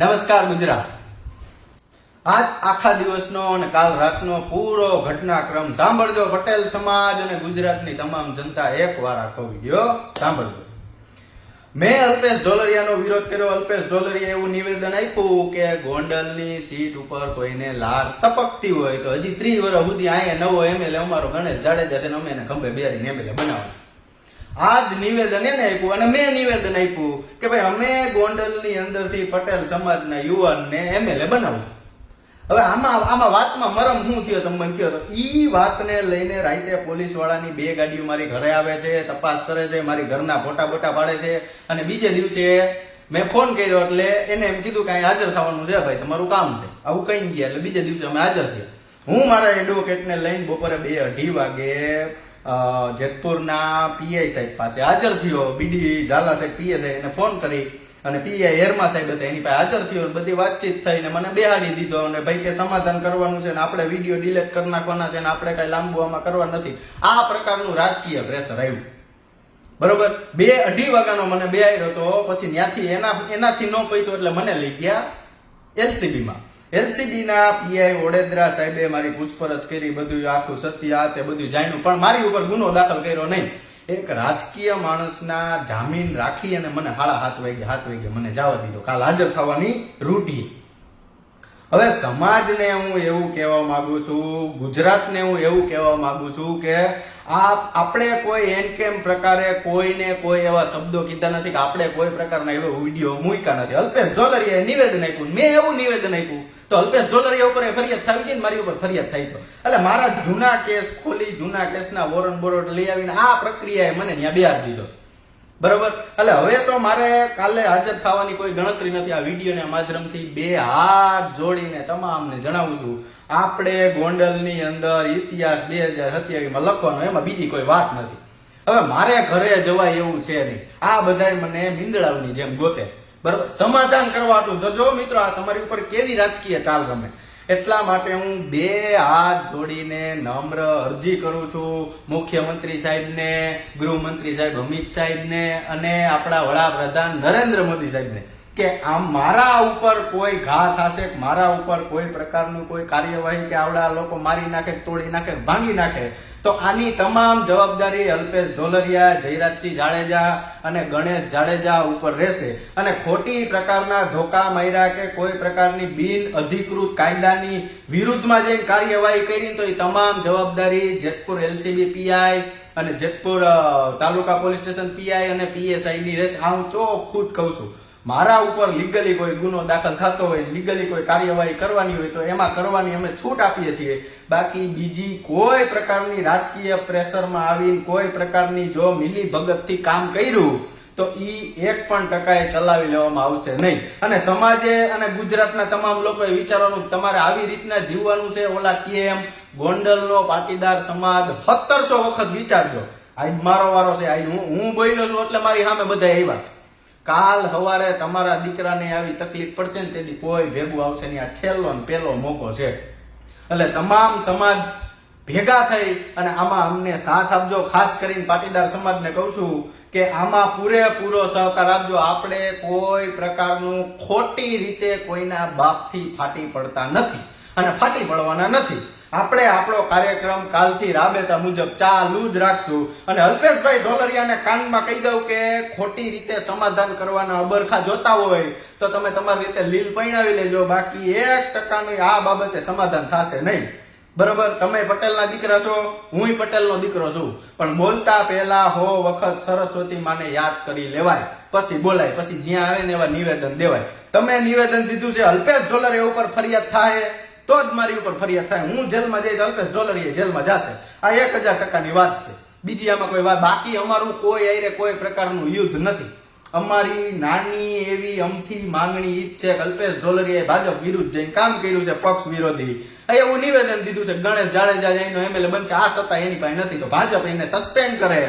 નમસ્કાર ગુજરાત. આજ આખા દિવસનો અને કાલ રાતનો પૂરો ઘટનાક્રમ સાંભળજો. પટેલ સમાજ અને ગુજરાતની તમામ જનતા એકવાર આખો વીડિયો સાંભળજો. મેં અલ્પેશ ઢોલરિયાનો વિરોધ કર્યો. અલ્પેશ ઢોલરિયા એવું નિવેદન આપ્યું કે ગોંડલની સીટ ઉપર કોઈને લાર તપકતી હોય તો હજી ત્રી વર્ષ સુધી અહીંયા નવો એમએલએ અમારો ગણેશ જાડેજા છે અમે એને ખંભે બેરીને એમએલએ બનાવવાનો. આ જ નિવેદન એને આપ્યું અને મેં નિવેદન આપ્યું કે ભાઈ અમે ગોંડલની અંદરથી પટેલ સમાજના યુવાનને એમએલએ બનાવશું. હવે આમાં આમાં વાતમાં મરમ શું થયો તમે મને કહો તો ઈ વાતને લઈને રાતે પોલીસ વાળાની બે ગાડીઓ મારી ઘરે આવે છે, તપાસ કરે છે, મારી ઘરના ફોટા બોટા પાડે છે અને બીજે દિવસે મેં ફોન કર્યો એટલે એને એમ કીધું કે હાજર થવાનું છે ભાઈ, તમારું કામ છે. આવું કઈ ગયા એટલે બીજે દિવસે અમે હાજર થયા. હું મારા એડવોકેટને લઈને બપોરે બે અઢી વાગે જેતપુરના પીઆઈ સાહેબ પાસે હાજર થયો. બીડી ઝાલા સાહેબ પીએસઆઈ એને ફોન કરી અને પીઆઈ હેરમા સાહેબ હતા, એની પાસે હાજર થયો બધી વાતચીત થઈને મને બેહાડી દીધો અને ભાઈ કે સમાધાન કરવાનું છે ને આપણે વીડિયો ડિલેટ કરી નાખવાના છે ને આપણે કઈ લાંબુ આમાં કરવા નથી. આ પ્રકારનું રાજકીય પ્રેશર આવ્યું. બરોબર? બે અઢી વાગ્યાનો મને બે આવ્યો તો પછી ત્યાંથી એના, એનાથી ન પૈતો એટલે મને લઈ ગયા એલસીબી એલસીબી ના પીઆઈ વડોદરા સાહેબે મારી પૂછપરછ કરી, બધું આખું સત્ય આ તે બધું જાણ્યું. પણ મારી ઉપર ગુનો દાખલ કર્યો નહીં. એક રાજકીય માણસના જામીન રાખી અને મને હાળા હાથ વાગે હાથ વાગે મને જવા દીધો. કાલ હાજર થવાની રૂઢી હવે સમાજને હું એવું કહેવા માંગુ છું, ગુજરાતને હું એવું કહેવા માંગુ છું કે આ આપણે કોઈ એન કેમ પ્રકારે કોઈને કોઈ એવા શબ્દો કીધા નથી કે આપણે કોઈ પ્રકારના એવો વીડિયો મૂક્યા નથી. અલ્પેશ ઢોલરિયાએ નિવેદન આપ્યું. મેં એવું નિવેદન આપ્યું. તો અલ્પેશ ઢોલરિયા ઉપર ફરિયાદ થાય ને મારી ઉપર ફરિયાદ થઈ તો. એટલે મારા જૂના કેસ ખોલી, જૂના કેસના વોરન બોરોટ લઈ આવીને આ પ્રક્રિયાએ મને ત્યાં બિહાર દીધો. બરોબર? એટલે હવે તો મારે કાલે હાજર થવાની કોઈ ગણતરી નથી. આ વિડીયોના માધ્યમથી બે હાથ જોડીને તમામને જણાવું છું. આપણે ગોંડલની અંદર ઇતિહાસ બે હજાર સત્યાવીસમાં લખવાનો, એમાં બીજી કોઈ વાત નથી. હવે મારે ઘરે જવાય એવું છે નહીં. આ બધાય મને મીંદડાવની જેમ ગોતે છે. બરોબર? સમાધાન કરવાનું જજો મિત્રો, આ તમારી ઉપર કેવી રાજકીય ચાલ રમે? એટલા માટે હું બે હાથ જોડીને નમ્ર અરજી કરું છું. મુખ્યમંત્રી સાહેબને, ગૃહમંત્રી સાહેબ અમિત સાહેબને અને આપણા વડાપ્રધાન નરેન્દ્ર મોદી સાહેબને. કે આમ મારા ઉપર કોઈ ઘા થશે, મારા ઉપર કોઈ પ્રકારનું કોઈ કાર્યવાહી કે આવડા લોકો મારી નાખે, તોડી નાખે, ભાંગી નાખે, તો આની તમામ જવાબદારી અલ્પેશ ઢોલરિયા, જયરાજસિંહ જાડેજા અને ગણેશ જાડેજા ઉપર રહેશે. અને ખોટી પ્રકારના ધોકા માર્યા કે કોઈ પ્રકારની બિન અધિકૃત કાયદાની વિરુદ્ધમાં જઈને કાર્યવાહી કરી, તો એ તમામ જવાબદારી જેતપુર એલસીબી પીઆઈ અને Jetpur taluka police station PI અને પીએસઆઈ ની રહેશે. આ હું ચોખ્ખું જ કહું છું. મારા ઉપર લીગલી કોઈ ગુનો દાખલ થતો હોય લીગલી કોઈ કાર્યવાહી કરવાની હોય તો એમાં કરવાની અમે છૂટ આપીએ છીએ. બાકી બીજી કોઈ પ્રકારની રાજકીય પ્રેશરમાં આવીને કોઈ પ્રકારની જો મિલી ભગતથી કામ કર્યું, તો ઈ એક પણ ટકાએ ચલાવી લેવામાં આવશે નહીં. અને સમાજે અને ગુજરાતના તમામ લોકોએ વિચારવાનું તમારે આવી રીતના જીવવાનું છે? ઓલા કેમ ગોંડલનો પાટીદાર સમાજ સત્તરસો વખત વિચારજો. આજ મારો વારો છે. આજ હું હું બોલ્યો છું એટલે મારી સામે બધા આવ્યા છે. કાલ હવારે તમારા દીકરાને આવી તકલીફ પડશે ને તેથી કોઈ ભેગું આવશે નહીં. આ છેલ્લો ને પેલો મોકો છે. એટલે તમામ સમાજ ભેગા થઈ અને આમાં અમને સાથ આપજો. ખાસ કરીને પાટીદાર સમાજને કહું છું કે આમાં પૂરેપૂરો સહકાર આપજો. આપણે કોઈ પ્રકારનું ખોટી રીતે કોઈના બાપથી ફાટી પડતા નથી અને ફાટી પડવાના નથી. આપણે આપણો કાર્યક્રમ કાલથી રાબેતા મુજબ ચાલુ જ રાખશું. અને અલ્પેશભાઈ ઢોલરિયાને કાનમાં કહી દઉં કે ખોટી રીતે સમાધાન કરવાના અબરખા જોતા હોય તો તમે તમારી રીતે લીલ પૈણાવી લેજો. બાકી એક ટકાનું આ બાબતે સમાધાન થશે નહીં. બરોબર? તમે પટેલના દીકરા છો હું પટેલનો દીકરો છું. પણ બોલતા પહેલા હો વખત સરસ્વતી માને યાદ કરી લેવાય. પછી બોલાય, પછી જ્યાં આવે ને એવા નિવેદન દેવાય. તમે નિવેદન દીધું છે, અલ્પેશ ઢોલરિયા ઉપર ફરિયાદ થાય. તો જ મારી ઉપર ફરિયાદ થાય. હું જેલમાં જઈ અલ્પેશ ડોલરીએ જેલમાં જશે. આ એક હજાર ટકાની વાત છે. બીજી આમાં કોઈ વાત બાકી અમારું કોઈ આયરે કોઈ પ્રકારનું યુદ્ધ નથી. અમારી નાની એવી અમથી માંગણી ઈ છે કે અલ્પેશ ઢોલરિયાએ ભાજપ વિરુદ્ધ જઈને કામ કર્યું છે પક્ષ વિરોધી. એવું નિવેદન દીધું છે ગણેશ જાડેજા જઈને એમએલએ બનશે, આ સત્તા એની પાસે નથી. તો ભાજપ એને સસ્પેન્ડ કરે.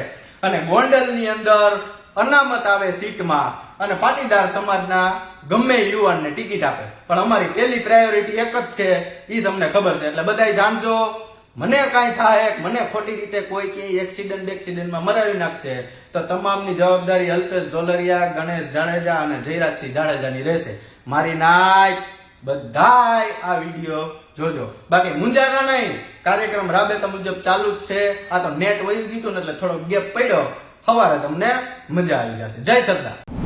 અને ગોંડલની અંદર અનામત આવે સીટમાં અને પાટીદાર સમાજના ગમે યુવાનને ટિકિટ આપે. પણ અમારી પહેલી પ્રાયોરિટી એક જ છે એ તમને ખબર છે. એટલે બધાય જાણજો, મને કાંઈ થાય, મને ખોટી રીતે કોઈ કઈ એક્સિડન્ટ એક્સિડન્ટમાં મરાવી નાખશે, તો તમામની જવાબદારી અલ્પેશ ઢોલરિયા, ગણેશ જાડેજા અને જયરાજસિંહ જાડેજાની રહેશે. મારી નાય, બધાય આ વીડિયો જોજો. બાકી મુંજાના નહીં. કાર્યક્રમ રાબેતા મુજબ ચાલુ જ છે. આ તો નેટ વહી ગયું ને એટલે થોડો ગેપ પડ્યો. સવારે તમને મજા આવી જશે. જય સરદાર.